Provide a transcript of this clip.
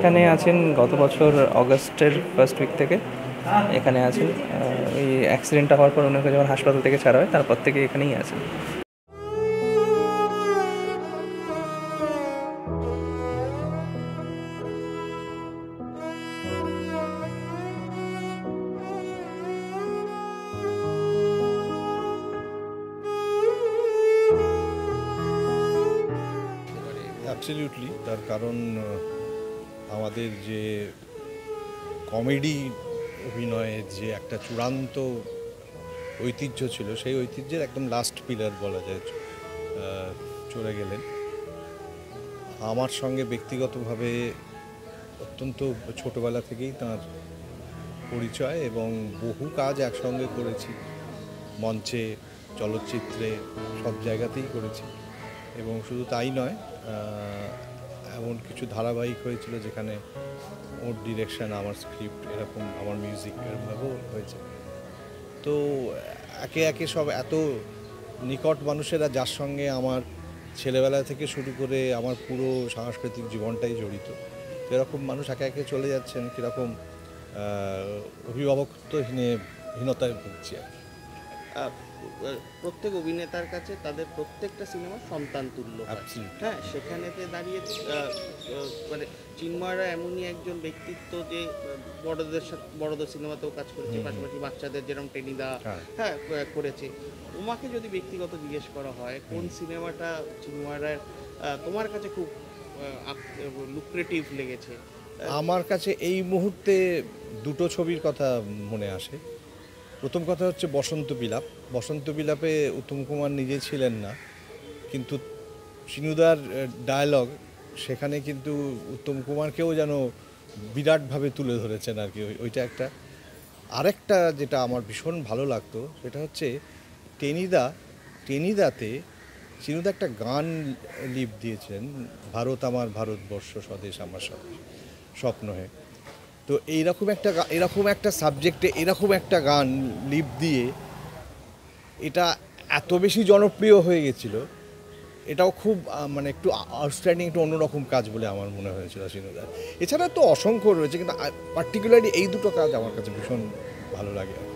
এখানে আছেন গত বছর অগস্টের ফার্স্ট উইক থেকে এখানে আছেন। ওই অ্যাক্সিডেন্টটা হওয়ার পর ওনাকে যখন হাসপাতাল থেকে ছাড়া হয়, তারপর থেকে এখানেই আছেন। অ্যাবসলিউটলি তার কারণ আমাদের যে কমেডি অভিনয়ের যে একটা চূড়ান্ত ঐতিহ্য ছিল, সেই ঐতিহ্যের একদম লাস্ট পিলার বলা যায় চলে গেলেন। আমার সঙ্গে ব্যক্তিগতভাবে অত্যন্ত ছোটবেলা থেকেই তার পরিচয় এবং বহু কাজ একসঙ্গে করেছি। মঞ্চে, চলচ্চিত্রে, সব জায়গাতেই করেছি এবং শুধু তাই নয় এমন কিছু ধারাবাহিক হয়েছিল যেখানে ওর ডিরেকশন আমার স্ক্রিপ্ট এরকম, আমার মিউজিক এরকমভাবেও হয়েছে তো একে একে সব এত নিকট মানুষেরা যার সঙ্গে আমার ছেলেবেলা থেকে শুরু করে আমার পুরো সাংস্কৃতিক জীবনটাই জড়িত এরকম মানুষ একে একে চলে যাচ্ছেন, কীরকম অভিভাবকত্বহীনে, হীনতায় ভুগছি আর কি। প্রত্যেক অভিনেতার কাছে তাদের প্রত্যেকটা সিনেমা সন্তান তুল্য হয়। হ্যাঁ সেখানেতে দাঁড়িয়ে মানে চিন্ময়রা এমনই একজন ব্যক্তিত্ব যে বড়দের সাথে বড়দের সিনেমাতেও কাজ করেছে। পাশাপাশি বাচ্চাদের যেরকম টেনিদা হ্যাঁ। হ্যাঁ করেছে তোমাকে যদি ব্যক্তিগত জিজ্ঞেস করা হয় কোন সিনেমাটা চিন্ময়রার তোমার কাছে খুব লুক্রেটিভ লেগেছে আমার কাছে এই মুহূর্তে দুটো ছবির কথা মনে আসে প্রথম কথা হচ্ছে বসন্ত বিলাপ। বসন্ত বিলাপে উত্তম কুমার নিজে ছিলেন না, কিন্তু সিনুদার ডায়ালগ সেখানে কিন্তু উত্তম কুমারকেও যেন বিরাটভাবে তুলে ধরেছেন আর কি ওইটা একটা। আরেকটা যেটা আমার ভীষণ ভালো লাগতো সেটা হচ্ছে টেনিদা, টেনিদাতে সিনুদা একটা গান লিপ দিয়েছেন, ভারত আমার ভারতবর্ষ, স্বদেশ আমার স্বপ্ন হে তো এইরকম একটা এরকম একটা সাবজেক্টে এরকম একটা গান লিপ দিয়ে এটা এত বেশি জনপ্রিয় হয়ে গেছিল, এটাও খুব মানে একটু আউটস্ট্যান্ডিং একটু অন্যরকম কাজ বলে আমার মনে হয়েছিল সিনুদার এছাড়া তো অসংখ্য রয়েছে, কিন্তু পার্টিকুলারলি এই দুটো কাজ আমার কাছে ভীষণ ভালো লাগে আর।